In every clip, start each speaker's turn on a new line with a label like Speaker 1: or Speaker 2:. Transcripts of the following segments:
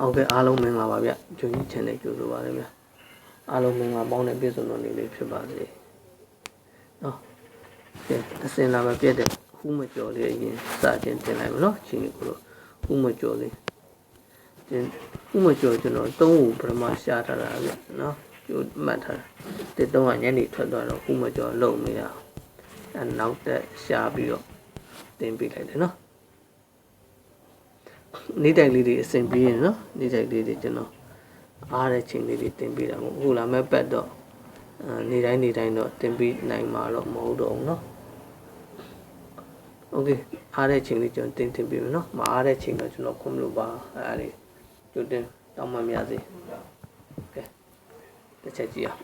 Speaker 1: ဟုတ်ကဲ့အားလုံးမင်္ဂလာပါဗျဂျွန်ကြီး channel ကြိုဆိုပါရစေဗျအားလုံးမင်္ဂလာပေါင်းတဲ့ပြည့်စုံတော်နေ့လေးဖြစ်ပါစေနော်ကဲအစင်လာမပြည့်တဲ့ဟူးမကျော်လေးအရင်စတင်တင်လိုက်မနော်ချင်းကြီးကိုဟူးမကျော်လေးတင်ဟူးမကျော်ကျွန်တော်သုံးခုပထမရှားထားတာဗျနော်ကျိုးမှတ်ထားတာတစ်သုံးကညနေထွက်သွားတော့ဟူးမကျော်လုံးမရအောင်အဲနောက်တက်ရှားပြီးတော့တင်ပြလိုက်တယ်နော် နေတိုက်လေးတွေအဆင်ပြေရင်နော်နေတိုက်လေးတွေကျွန်တော်အားတဲ့ချိန်လေးတွေတင်ပေးတာပေါ့အခုလာမဲ့ပတ်တော့အဲနေတိုင်းနေတိုင်းတော့တင်ပေးနိုင်မှာတော့မဟုတ်တော့ဘူးနော်โอเคအားတဲ့ချိန်လေးကျွန်တော်တင်တင်ပေးမယ်နော်မအားတဲ့ချိန်တော့ကျွန်တော်ခွင့်မလို့ပါအဲအားလေးကြိုတင်တောင်းမှမရစေကဲတစ်ချက်ကြည့်အောင်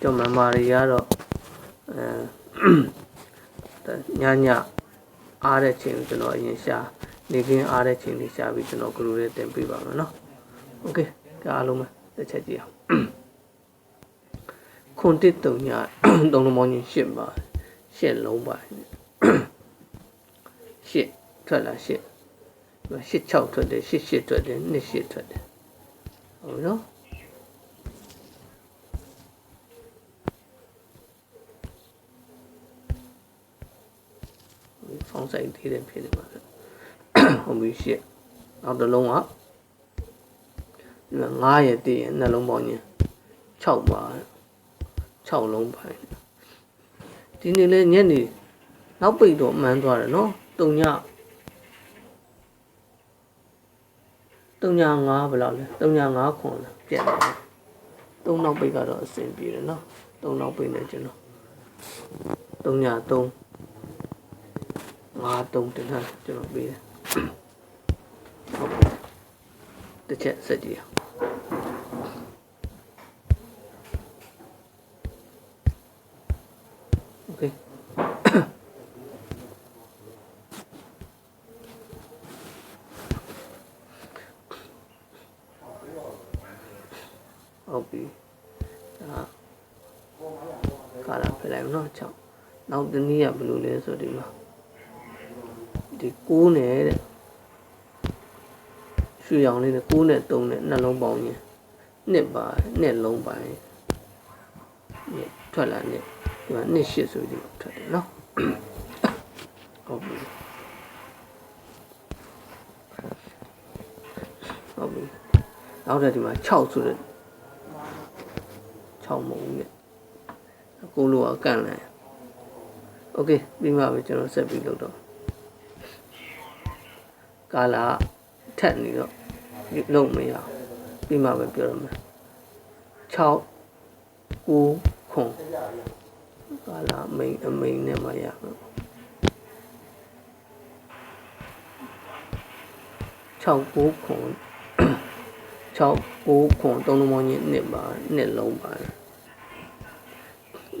Speaker 1: ကျွန်တော်မမာရီကတော့အဲညည အားတဲ့ချိန်ကိုကျွန်တော်အရင်ရှာနေခင်းအားတဲ့ချိန်လေးရှာပြီးကျွန်တော် group လေးတင်ပြပါမယ်နော်โอเคကြအားလုံးပဲတစ်ချက်ကြည့်အောင်ခွန်တစ်တုံညာတုံးလုံးမောင်းချင်းရှစ်ပါရှစ်လုံးပါရှစ်ထွက်လာရှစ်ရှစ်6ထွက်တယ်ရှစ်ရှစ်ထွက်တယ်နှစ်ရှစ်ထွက်တယ်ဟုတ်ပြီနော် ဆိုင်သေးတယ်ဖြစ်နေပါလားဟုတ်ပြီရှစ်နောက်တစ်လုံးက9ရဲ့တည်ရင်နှလုံးပေါင်းရင်6ပါ6လုံးပိုင်းဒီနေ့လဲညနေနောက်ပိတ်တော့မှန်းသွားတယ်နော်တုံညတုံည9ဘယ်လောက်လဲတုံည9ခွန်လားပြတ်တယ်တုံနောက်ပိတ်ကတော့အဆင်ပြေတယ်နော်တုံနောက်ပိတ်နဲ့ကျွန်တော်တုံည3 ငါတုံတင်ထားကျွန်တော်ပေးတယ်ဟုတ်ပြီတစ်ချက်ဆက်ကြည့်အောင်โอเคဟုတ်ပြီဒါကာလာဖယ်လိုက်မနော်6နောက်တနည်းကဘယ်လိုလဲဆိုဒီမှာ ဒီ9နဲ့တဲ့ရွှေရောင်လေးနဲ့9နဲ့3နဲ့နှလုံးပေါင်းရင်နှစ်ပါနှစ်လုံးပိုင်းနှစ်ထွက်လာနှစ်ဒီမှာနှစ်ရှစ်ဆိုပြီးထွက်တယ်နော်ဟုတ်ပြီဟုတ်ပြီနောက်တဲ့ဒီမှာ6ဆိုတဲ့6မုံနဲ့ကိုလိုအကန့်လိုက်โอเคပြီးမှပဲကျွန်တော်ဆက်ပြီးလုပ်တော့ ကာလာထက်နေတော့လုံးမရပြီးမှပဲပြောရမယ်6 9ခွန်ကာလာအမိန်အမိန်နဲ့မှရမယ်6 9ခွန်6 9ခွန်သုံးလုံးပေါင်းချင်းနှစ်ပါနှစ်လုံးပါ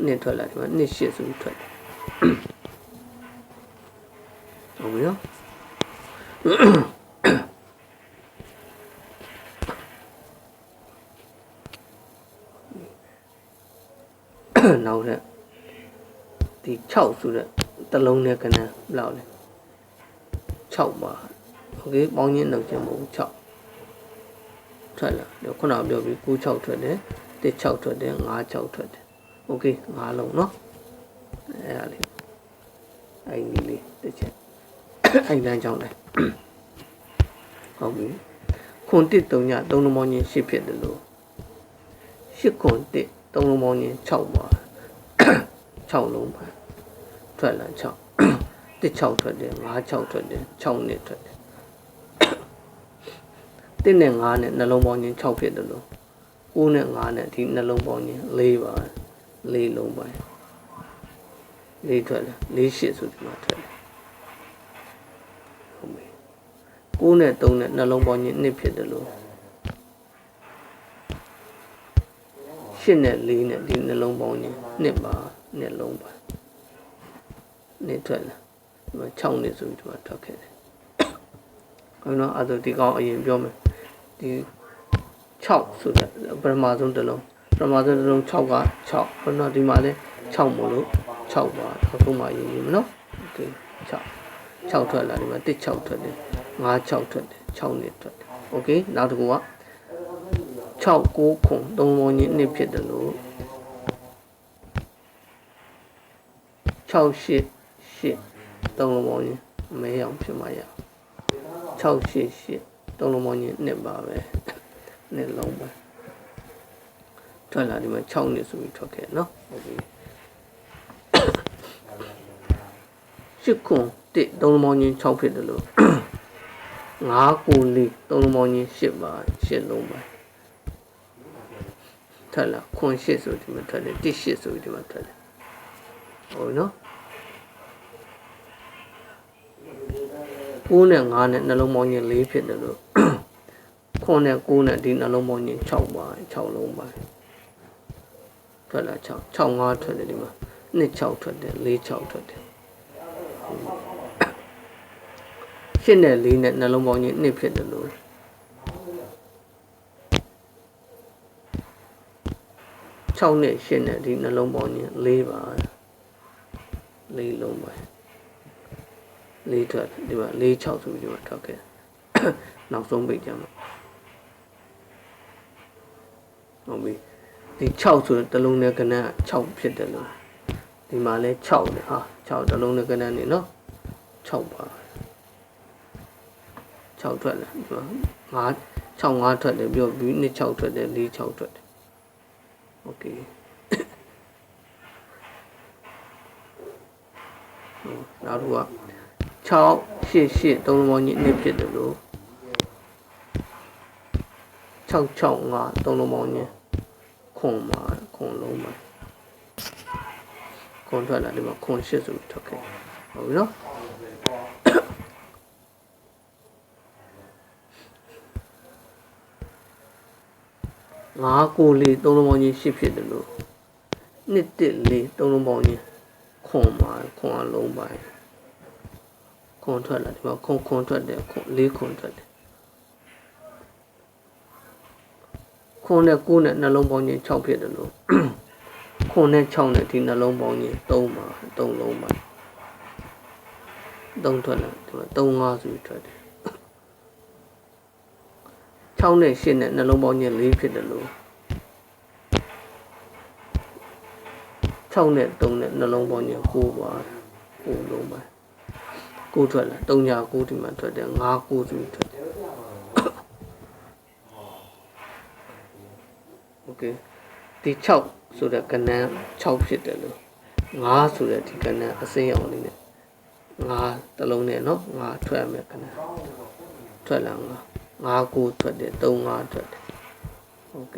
Speaker 1: နှစ်ထွက်လာဒီမှာနှစ်ရှစ်ဆိုထွက်တယ်ဟုတ်ပြီနော် နောက်တဲ့ဒီ6ဆိုတဲ့တလုံးနဲ့ကနန်းဘယ်လောက်လဲ6ပါโอเคပေါင်းချင်းနှုတ်ချင်းမဟုတ်6ထွက်လာတော့ခုနကပြောပြီး9 6ထွက်တယ်1 6ထွက်တယ်5 6ထွက်တယ်โอเค5လုံးเนาะအဲ့ဒါလေးအဲ့ဒီလေး တစ်ချက်အဲ့လမ်းကြောင်းလဲဟုတ်ပြီခွန်တစ်3ည3လုံးပေါင်းချင်း8ဖြစ်တယ်လို့8ခွန်တစ်3လုံးပေါင်းချင်း6ပါ6လုံးပါထွက်လာ6တစ်6ထွက်တယ်5 6ထွက်တယ်6နှစ်ထွက်တယ်တစ်နဲ့5နဲ့နှလုံးပေါင်းချင်း6ဖြစ်တယ်လို့9နဲ့5နဲ့ဒီနှလုံးပေါင်းချင်း4ပါ4လုံးပါ4ထွက်တယ်4 8ဆိုဒီမှာထွက်တယ်ဟုတ်ပြီ 6နဲ့3နဲ့နှလုံးပေါင်းချင်း1ဖြစ်တယ်လို့8နဲ့4နဲ့ဒီနှလုံးပေါင်းချင်း1ပါနှလုံးပါနေထွက်လာဒီမှာ6နှစ်ဆိုပြီးဒီမှာထွက်ခဲ့တယ်။အဲ့တော့အဲ့တော့ဒီကောင်အရင်ပြောမယ်ဒီ6ဆိုတဲ့ပထမဆုံးတစ်လုံးပထမဆုံးတစ်လုံး6က6ဘယ်တော့ဒီမှာလဲ6မို့လို့6ပါအခုမှအရင်ယူမယ်နော်။ Okay 6 6ထွက်လာဒီမှာ1 6ထွက်တယ် 5 6ထွက်တယ် 6နှစ်ထွက်တယ်โอเคနောက်တစ်ခုက6 9ခွန်3လုံးပေါင်းချင်းနှစ်ဖြစ်တယ်လို့6 8 8 3လုံးပေါင်းချင်းမဲအောင်ဖြစ်မှာရ6 8 8 3လုံးပေါင်းချင်းနှစ်ပါပဲနှစ်လုံးပဲထွက်လာဒီမှာ6နှစ်ဆိုပြီးထွက်ခဲ့နော်ဟုတ်ပြီရှစ်ခွန်တစ်သုံးလုံးပေါင်းချင်း6ဖြစ်တယ်လို့ 9ကိုလေးသုံးလုံးပေါင်းချင်း10ပါ10လုံးပါထွက်လာခွန်10ဆိုဒီမှာထွက်တယ်တစ်10ဆိုဒီမှာထွက်တယ်ဟုတ်နော်9နဲ့9နဲ့နှလုံးပေါင်းချင်း4ဖြစ်တယ်လို့ခွန်နဲ့9နဲ့ဒီနှလုံးပေါင်းချင်း6ပါ6လုံးပါထွက်လာ6 6 5ထွက်တယ်ဒီမှာ2 6ထွက်တယ်4 6ထွက်တယ် ရှင်းနဲ့လေးနဲ့နှလုံးပေါင်းချင်းနှစ်ဖြစ်တယ်လို့6နဲ့8နဲ့ဒီနှလုံးပေါင်းချင်း4ပါ4လုံးပါ4ထွက်ဒီမှာ4 6ဆိုပြီးဒီမှာထွက်ခဲ့နောက်ဆုံးပိတ်ကြမှာဟုတ်ပြီဒီ6ဆိုတဲ့တလုံးနဲ့ကနန်း6ဖြစ်တယ်လို့ဒီမှာလဲ6နဲ့ဟာ6တလုံးနဲ့ကနန်းနေနော်6ပါ 6ထွက်လာဒီမှာ5 6 5ထွက်တယ်ပြီးတော့ view 2 6ထွက်တယ်4 6ထွက်တယ် okay နောက်တစ်ခုက688သုံးလုံးပေါင်းညစ်ဖြစ်တယ်လို့665သုံးလုံးပေါင်းညခွန်မှာခွန်လုံးမှာခွန်ထွက်လာဒီမှာခွန်8ဆိုထွက်ခဲ့ဟုတ်ပြီနော် ငါးကိုလေးသုံးလုံးပေါင်းချင်းရှစ်ဖြစ်တယ်လို့နှစ်တစ်လေးသုံးလုံးပေါင်းချင်းခွန်ပါခွန်အလုံးပါခွန်ထွက်လာဒီမှာခွန်ခွန်ထွက်တယ်ခွန်လေးခွန်ထွက်တယ်ခွန်နဲ့ကိုးနဲ့နှလုံးပေါင်းချင်း6ဖြစ်တယ်လို့ခွန်နဲ့6နဲ့ဒီနှလုံးပေါင်းချင်း3ပါ3လုံးပါ3ထွက်လာဒီမှာ3 5ဆိုပြီးထွက်တယ် 6နဲ့8နဲ့နှလုံးပေါင်းချင်း4ဖြစ်တယ်လို့6နဲ့3နဲ့နှလုံးပေါင်းချင်း9ပါ9လုံးပါ9ထွက်လာ3ညာ9ဒီမှာထွက်တယ်5 9ဆိုပြီးထွက်တယ်โอเคဒီ6ဆိုတဲ့ကဏ္ဍ6ဖြစ်တယ်လို့5ဆိုတဲ့ဒီကဏ္ဍအစိမ်းအောင်လေးနဲ့5တလုံးနဲ့เนาะ5ထွက်မယ်ကဏ္ဍထွက်လာ5 5 9ထွက်တယ်3 5ထွက်တယ်โอเค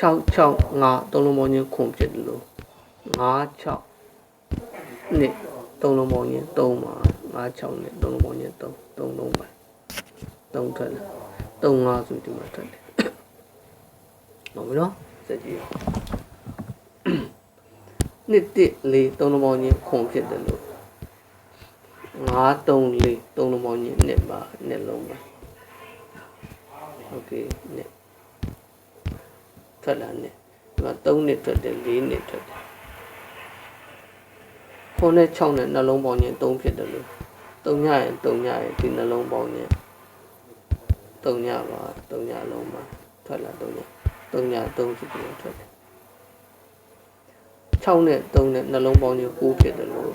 Speaker 1: 6 6 5သုံးလုံးပေါင်းချင်းခွန်ဖြစ်တယ်လို့5 6နှစ်သုံးလုံးပေါင်းချင်း3ပါ5 6နှစ်သုံးလုံးပေါင်းချင်း3 3လုံးပါ3ထွက်တယ်3 5ဆိုဒီမှာထွက်တယ်ဟုတ်ပြီနော်စက်ကြည့်နှစ်တစ်လေးသုံးလုံးပေါင်းချင်းခွန်ဖြစ်တယ်လို့ 5 3 4သုံးလုံးပေါင်းချင်းနှစ်ပါနှစ်လုံးပါโอเคနှစ်ထွက်လာနှစ်ဒီမှာ3နှစ်ထွက်တယ်4နှစ်ထွက်တယ်ခုနဲ့6နဲ့နှလုံးပေါင်းချင်း3ဖြစ်တယ်လို့3ညရင်3ညရင်ဒီနှလုံးပေါင်းချင်း3ညပါ3ညလုံးပါထွက်လာ3ည3ည3ဖြစ်တယ်ထွက်တယ်6နဲ့3နဲ့နှလုံးပေါင်းချင်း9ဖြစ်တယ်လို့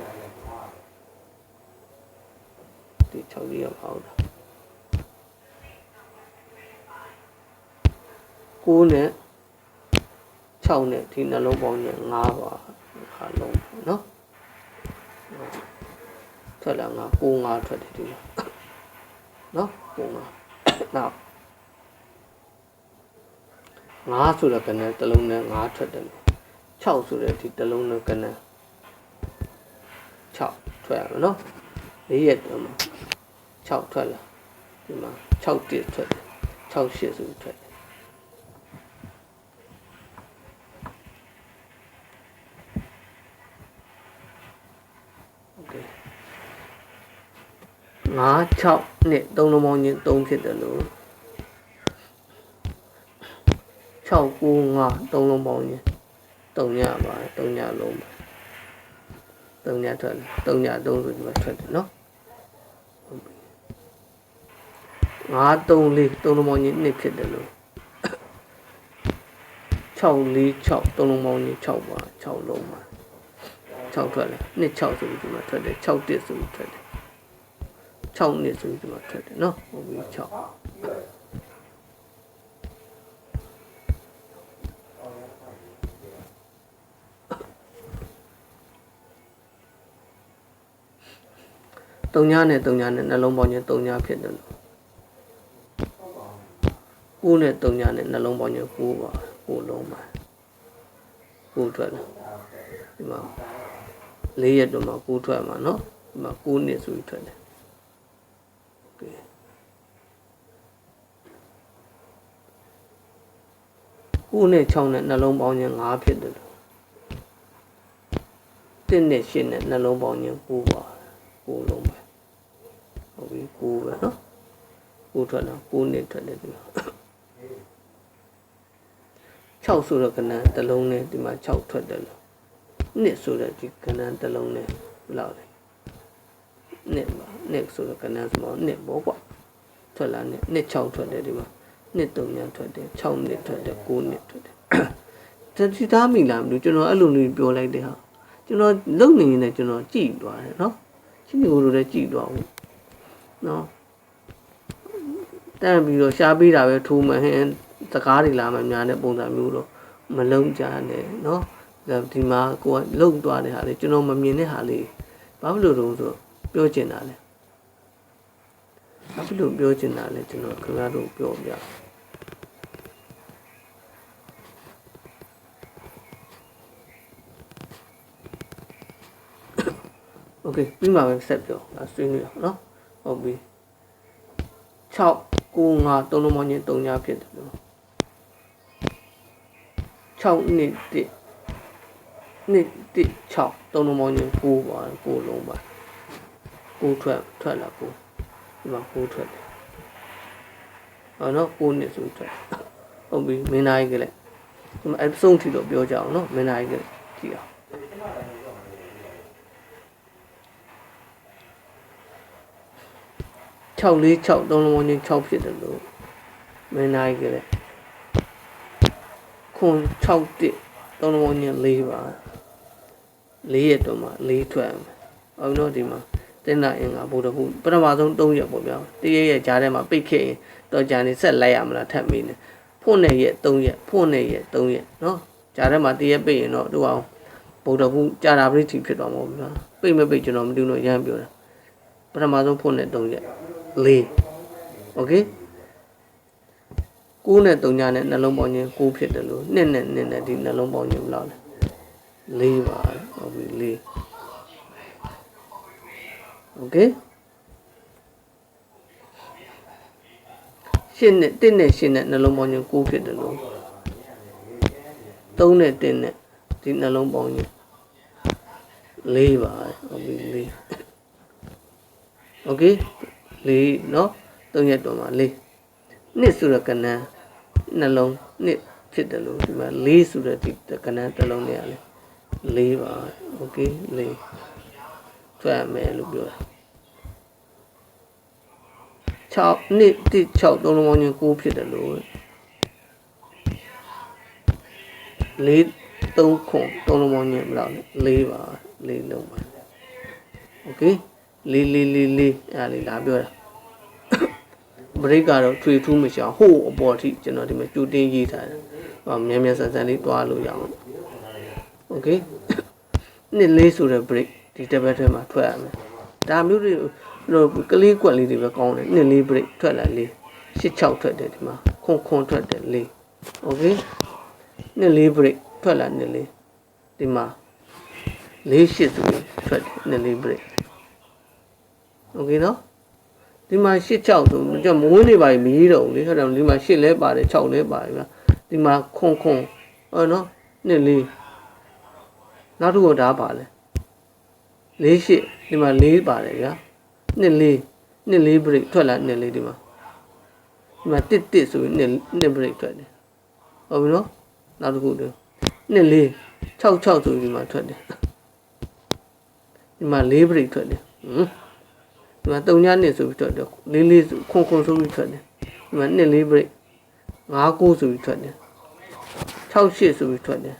Speaker 1: ဒီ6လေးရပါအောင်9နဲ့6နဲ့ဒီနှလုံးပေါင်းနဲ့5ပါခါလုံးเนาะထွက်လာ5 9 5ထွက်တယ်ဒီမှာเนาะ9 5နောက်5ဆိုတဲ့ကဏ္ဍတစ်လုံးနဲ့5ထွက်တယ်6ဆိုတဲ့ဒီတစ်လုံးနဲ့ကဏ္ဍ6ထွက်ရမယ်เนาะ၄ရက်တော့မှာ 6ထွက်လာဒီမှာ6တစ်ထွက်တယ်6 8ဆိုထွက်တယ်5 6နှစ်3လုံးပေါင်းချင်း3ဖြစ်တယ်လို့6 9 5 3လုံးပေါင်းချင်း3ညပါ3ညလုံးပါ3ညထွက်3ည3ဆိုဒီမှာထွက်တယ်နော် 9 3 4 3လုံးပေါင်းချင်း2ဖြစ်တယ်လို့6 4 6 3လုံးပေါင်းချင်း6ပါ6လုံးပါ6ထွက်တယ်2 6ဆိုပြီးဒီမှာထွက်တယ်6 1ဆိုပြီးထွက်တယ်6နှစ်ဆိုပြီးဒီမှာထွက်တယ်နော်ဟုတ်ပြီ6တုံညာနဲ့တုံညာနဲ့နှလုံးပေါင်းချင်းတုံညာဖြစ်တယ်လို့ ကိုးနဲ့တုံညာနဲ့နှလုံးပေါင်းချင်းကိုးပါကိုးလုံးပါကိုးထွက်တယ်ဒီမှာ၄ရက်တော့မှကိုးထွက်မှာနော်ဒီမှာကိုးနှစ်ဆိုပြီးထွက်တယ်โอเคကိုးနဲ့6နဲ့နှလုံးပေါင်းချင်း5ဖြစ်တယ်လို့1နဲ့8နဲ့နှလုံးပေါင်းချင်း9ပါ9လုံးပဲဟုတ်ပြီ9ပဲနော်9ထွက်တော့9နှစ်ထွက်တယ်ဒီမှာ 6ဆိုတော့ကဏ္ဍတစ်လုံးနဲ့ဒီမှာ6ထွက်တယ်လို့နှစ်ဆိုတော့ဒီကဏ္ဍတစ်လုံးနဲ့ဘယ်လောက်လဲနှစ်ပါနှစ်ဆိုတော့ကဏ္ဍစမောနှစ်ပေါ့ကွာထွက်လာနှစ်နှစ်6ထွက်တယ်ဒီမှာနှစ်3ညထွက်တယ်6နှစ်ထွက်တယ်9နှစ်ထွက်တယ်တတိသားမိလားမလို့ကျွန်တော်အဲ့လိုမျိုးပြောလိုက်တယ်ဟာကျွန်တော်လုံနေနေကျွန်တော်ကြည်သွားတယ်နော်ချင်းဒီကိုလိုလည်းကြည်သွားဘူးနော်တန်းပြီးတော့ရှားပေးတာပဲထိုးမှဟင်း စကားတွေလာမှများတဲ့ပုံစံမျိုးတော့မလုံးကြနဲ့နော်ဒီမှာကိုကလုံသွားတဲ့ဟာလေကျွန်တော်မမြင်တဲ့ဟာလေးဘာဖြစ်လို့တုံးဆိုပြောချင်တာလဲဘာဖြစ်လို့ပြောချင်တာလဲကျွန်တော်ခင်ဗျားတို့ပြောပြโอเคပြီးမှပဲဆက်ပြောဒါဆွေးနွေးအောင်เนาะဟုတ်ပြီ6 9 5 3လုံးပေါင်းချင်း3ညဖြစ်တယ်လို့ 6နှစ်1နှစ်1 6 3လုံးပေါင်းချင်း9ပါ9လုံးပါ9ထွက်ထွက်လာ9ဒီမှာ9ထွက်တယ်ဟောနော်9နှစ်ဆိုထွက်ဟုတ်ပြီမင်းသားကြီးကလည်းဒီမှာအဆုံးထိတော့ပြောကြအောင်နော်မင်းသားကြီးကလည်းကြည့်အောင်6 4 6 3လုံးပေါင်းချင်း6ဖြစ်တယ်လို့မင်းသားကြီးကလည်း ခွန်6တစ်သုံးလုံးပေါင်းည4ပါ4ရက်တော့မှ4ထွက်အောင်တော့ဒီမှာတင်တာအင်္ဂါဘုဒ္ဓဘုပထမဆုံး3ရက်ပေါ့ဗျာတရရက်ကြားထဲမှာပိတ်ခဲ့ရင်တော့ဂျန်နေဆက်လိုက်ရမလားထပ်မင်းဖွင့်နေရက်3ရက်ဖွင့်နေရက်3ရက်เนาะကြားထဲမှာတရရက်ပိတ်ရင်တော့တို့အောင်ဘုဒ္ဓဘုကြာတာပရိတိဖြစ်တော့မှာဗျာပိတ်မပိတ်ကျွန်တော်မသိဘူးတော့ရမ်းပြောတာပထမဆုံးဖွင့်နေ3ရက်4 okay 6နဲ့3ညနဲ့နှလုံးပေါင်းခြင်း6ဖြစ်တယ်လို့2နဲ့2နဲ့ဒီနှလုံးပေါင်းခြင်းဘယ်လောက်လဲ4ပါဟုတ်ပြီ4 Okay ရှင်းနဲ့1နဲ့ရှင်းနဲ့နှလုံးပေါင်းခြင်း6ဖြစ်တယ်လို့3နဲ့1နဲ့ဒီနှလုံးပေါင်းခြင်း4ပါဟုတ်ပြီ4 Okay 4เนาะ3ရက်တော်မှာ4နှစ်ဆိုတော့ကဏ္ဍ နှလုံးနှစ်ဖြစ်တယ်လို့ဒီမှာ4ဆိုတဲ့ဒီကဏ္ဍတစ်လုံးနဲ့ရလဲ4ပါโอเค4ထွက်မယ်လို့ပြောတာ6နှစ်1 6သုံးလုံးပေါင်းချင်း9ဖြစ်တယ်လို့4 3ခွန်သုံးလုံးပေါင်းချင်းဘယ်လောက်လဲ4ပါ4လုံးပါโอเค4 4 4 4အဲ့လေးလာပြောတာ ဘရိတ်ကတော့ထွေထူးမရှောင်ဟိုးအပေါ်ထိကျွန်တော်ဒီမှာကြိုတင်းရေးထားတယ်ဟောမြန်မြန်ဆန်ဆန်လေးတွားလို့ရအောင်โอเคနှစ်လေးဆိုတဲ့ break ဒီတပတ်ထဲမှာထွက်ရမယ်ဒါမျိုးတွေလို့ကလေးကွက်လေးတွေပဲကောင်းတယ်နှစ်လေး break ထွက်လာလေး၈6ထွက်တယ်ဒီမှာခွန်ခွန်ထွက်တယ်လေးโอเคနှစ်လေး break ထွက်လာနှစ်လေးဒီမှာလေးရှစ်ဆိုပြီးထွက်တယ်နှစ်လေး break โอเคနော် ဒီမှာ8 6ဆိုကြမဝင်းနေပါမီးတော့လေဟုတ်တယ်ဒီမှာ8လဲပါတယ်6လဲပါတယ်ဗျာဒီမှာခွန်ခွန်ဟောနော်နှစ်လေးနောက်တစ်ခုဒါပါလဲလေးရှစ်ဒီမှာလေးပါတယ်ဗျာနှစ်လေးနှစ်လေး break ထွက်လာနှစ်လေးဒီမှာဒီမှာတစ်တစ်ဆိုရင်နှစ်နှစ် break ထွက်တယ်ဟုတ်ပြီနော်နောက်တစ်ခုတည်းနှစ်လေး6 6ဆိုဒီမှာထွက်တယ်ဒီမှာ၄ break ထွက်တယ်ဟမ် ဒီမှာ3ညနှစ်ဆိုပြီးထွက်တယ်လေးလေးဆိုခွန်ခွန်ဆိုပြီးထွက်တယ်ဒီမှာနှစ်လေး break 5 9ဆိုပြီးထွက်တယ်6 8ဆိုပြီးထွက်တယ်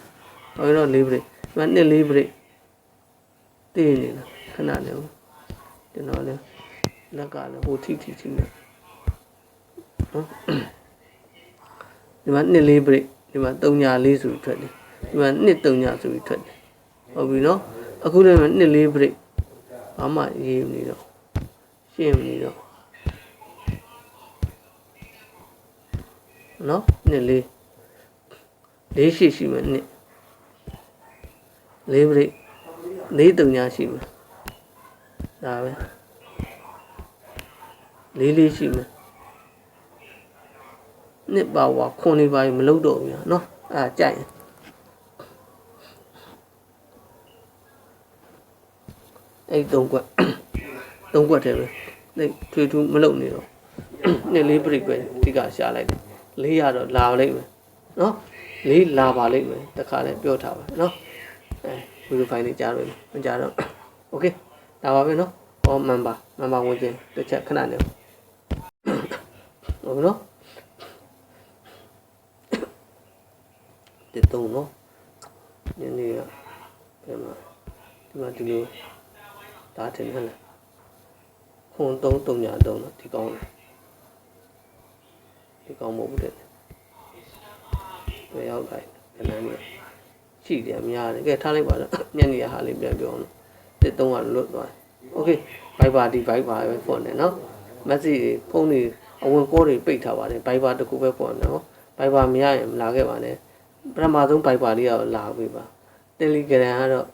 Speaker 1: ဟောတော့4 break ဒီမှာနှစ်လေး break တည်နေလားခဏနေဦးကျွန်တော်လည်းလက်ကလည်းဟိုထိထိထိနေနော်ဒီမှာနှစ်လေး break ဒီမှာ3ညလေးဆိုပြီးထွက်တယ်ဒီမှာနှစ်3ညဆိုပြီးထွက်တယ်ဟုတ်ပြီနော်အခုလည်းနှစ်လေး break ဘာမှရေးမနေတော့ ရှင်းမနေတော့နော်နှစ်လေးလေးရှိရှိမယ်နှစ်လေး break လေးတုံညာရှိမယ်ဒါပဲလေးလေးရှိမယ်နှစ်ပါဝါခွန်လေးပါမလုပ်တော့ဘူးညာနော်အဲကြိုက်ရင်အဲ့သုံးကွက်သုံးကွက်တည်းပဲ နေထွေထူးမလုပ်နေတော့နှစ်လေးပြိတ်ပဲဒီကရှာလိုက်တယ်လေးရတော့လာလိုက်မယ်နော်လေးလာပါလိမ့်မယ်တခါလဲပြောထားပါနော်အဲဗီဒီယိုဖိုင်လေးကြားလို့မကြားတော့โอเคဒါပါပဲနော်ဟောမန်ပါမန်ပါဝင်ချင်းတစ်ချက်ခဏနေဟုတ်နော်ဒီတုံးနော်ညနေကဒီမှာဒီမှာဒီလိုဒါတင်ဟဲ့ လားခွန်တုံးတုံညာတုံးနော်ဒီကောင်းဒီကောင်းမဟုတ်ဘူးတဲ့ဘယ်ရောက်လိုက်ခဏနေရှိတယ်များတယ်ကဲထားလိုက်ပါတော့ညနေရဟာလေးပြန်ပြောအောင်နော်တစ်တုံးကလွတ်သွားโอเคဘိုက်ပါဒီဘိုက်ပါပဲဖွင့်တယ်နော်မက်ဆေ့ဖုန်းတွေအဝင်ကောတွေပိတ်ထားပါတယ်ဘိုက်ပါတစ်ခုပဲဖွင့်တယ်နော်ဘိုက်ပါမရရင်မလာခဲ့ပါနဲ့ပထမဆုံးဘိုက်ပါလေးကလာပြီပါတယ်လီဂရမ်ကတော့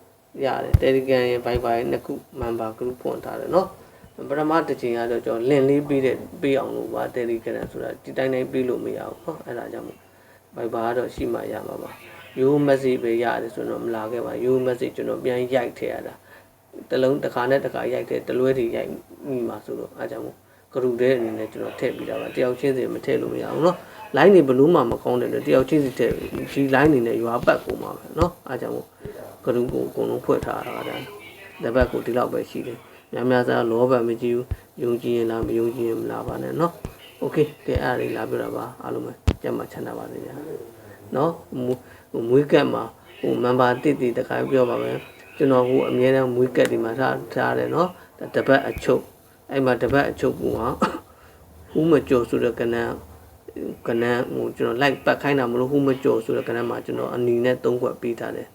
Speaker 1: ရတယ်တယ်လီဂရမ်ရဲ့ဘိုက်ပါရဲ့နှစ်ခုမန်ပါ group ဖွင့်ထားတယ်နော် ပထမတစ်ချိန်ကတော့ကျွန်တော်လင်လေးပေးတဲ့ပေးအောင်လို့ပါတယ်လီဂရမ်ဆိုတာဒီတိုင်းတိုင်းပေးလို့မရဘူးเนาะအဲ့ဒါကြောင့်မို့ဘိုက်ပါကတော့ရှိမှရမှာပါရိုး message ပဲရတယ်ဆိုတော့မလာခဲ့ပါရိုး message ကျွန်တော်ပြန်ရိုက်ထည့်ရတာတလုံးတစ်ခါနဲ့တစ်ခါရိုက်တယ်တလွဲတွေရိုက်မိမှာဆိုတော့အားကြောင့်မို့ကရူတဲ့အနေနဲ့ကျွန်တော်ထည့်ပြီးတာပါတယောက်ချင်းစီမထည့်လို့မရဘူးเนาะ line တွေဘလို့မှမကောင်းတယ်လို့တယောက်ချင်းစီထည့်ဒီ line တွေနဲ့ရွာပတ်ကုန်မှာပဲเนาะအားကြောင့်မို့ကရူကိုအကုန်လုံးဖွက်ထားတာဒါလက်ဘက်ကိုဒီလောက်ပဲရှိတယ် များများစားလောဘမကြည့်ဘူးယုံကြည်ရင်လားမယုံကြည်ရင်မလားပါနဲ့เนาะโอเคကဲအဲ့ဒါလေးလာပြတော့ပါအားလုံးပဲကြက်မှချမ်းသာပါစေဗျာเนาะမွေးကတ်မှာဟိုမန်ပါတိတိတခါပြောပါမယ်ကျွန်တော်ဟိုအမြဲတမ်းမွေးကတ်ဒီမှာထားထားတယ်เนาะတပတ်အချုပ်အဲ့မှာတပတ်အချုပ်ကဟူးမကြော်ဆိုတဲ့ကနန်းကနန်းဟိုကျွန်တော် like ပတ်ခိုင်းတာမလို့ဟူးမကြော်ဆိုတဲ့ကနန်းမှာကျွန်တော်အနီနဲ့၃ခွက်ပေးထားတယ်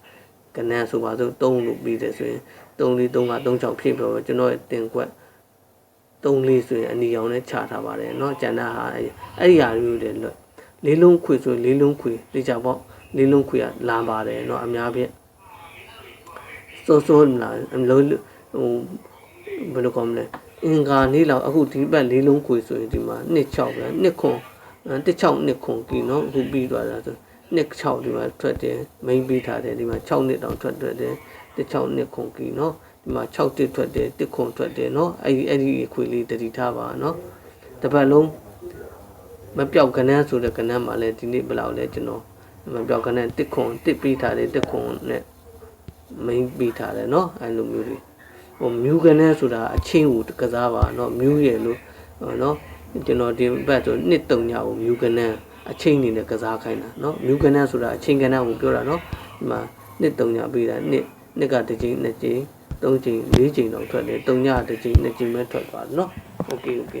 Speaker 1: ကနန်းဆိုပါစို့၃လို့ပြီးတယ်ဆိုရင် 3လေး3က36ဖြစ်ပြီးတော့ကျွန်တော်တင်ခွက်3လေးဆိုရင်အနီအောင်နဲ့ခြာထားပါတယ်เนาะကျန်တာဟာအဲ့ဒီဟာမျိုးတွေလွတ်လေးလုံးခွေဆိုလေးလုံးခွေသိကြပေါ့လေးလုံးခွေကလာပါတယ်เนาะအများဖြင့်စိုးစိုးမလားအလုံးဟိုဘယ်လိုကောမလဲအင်္ဂါနေ့လောက်အခုဒီဘက်လေးလုံးခွေဆိုရင်ဒီမှာ26ပဲ2ခွန်16နှစ်ခွန်ကီเนาะအခုပြီးသွားတာဆိုနှစ်6ဒီမှာထွက်တယ်မိန်ပြီးထားတယ်ဒီမှာ6နှစ်တောင်ထွက်ထွက်တယ် 16နှစ်ခွန်ကီเนาะဒီမှာ6တစ်ထွက်တယ်တစ်ခွန်ထွက်တယ်เนาะအဲ့ဒီအဲ့ဒီခွေလေးတတိထားပါเนาะတပတ်လုံးမပြောက်ကနန်းဆိုတဲ့ကနန်းမှာလည်းဒီနေ့ဘယ်လောက်လဲကျွန်တော်မပြောက်ကနန်းတစ်ခွန်တစ်ပြီးထားတယ်တစ်ခွန်နဲ့မိန်ပြီးထားတယ်เนาะအဲ့လိုမျိုးတွေဟိုမြူးကနန်းဆိုတာအချင်းကိုကစားပါเนาะမြူးရယ်လို့เนาะကျွန်တော်ဒီဘက်ဆိုနှစ်တုံညာကိုမြူးကနန်းအချင်းအနေနဲ့ကစားခိုင်းတာเนาะမြူးကနန်းဆိုတာအချင်းကနန်းကိုပြောတာเนาะဒီမှာနှစ်တုံညာပြီးတာနှစ် နှစ်ကတစ်ချိန်နှစ်ချိန်သုံးချိန်လေးချိန်တော့ထွက်တယ်တုံညာတစ်ချိန်နှစ်ချိန်ပဲထွက်သွားတယ်เนาะโอเคโอเค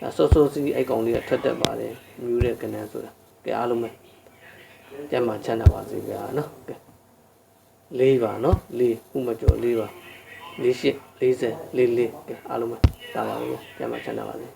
Speaker 1: အဲဆော့ဆော့စီအိုက်ကောင်လေးကထွက်တတ်ပါတယ်မြူးတဲ့ကနန်းဆိုတာကဲအားလုံးပဲကျမ်းမှာချမ်းသာပါစေဗျာเนาะကဲလေးပါเนาะလေးခုမကျော်လေးပါ48 40 44ကဲအားလုံးပဲတာပါပဲကျမ်းမှာချမ်းသာပါစေ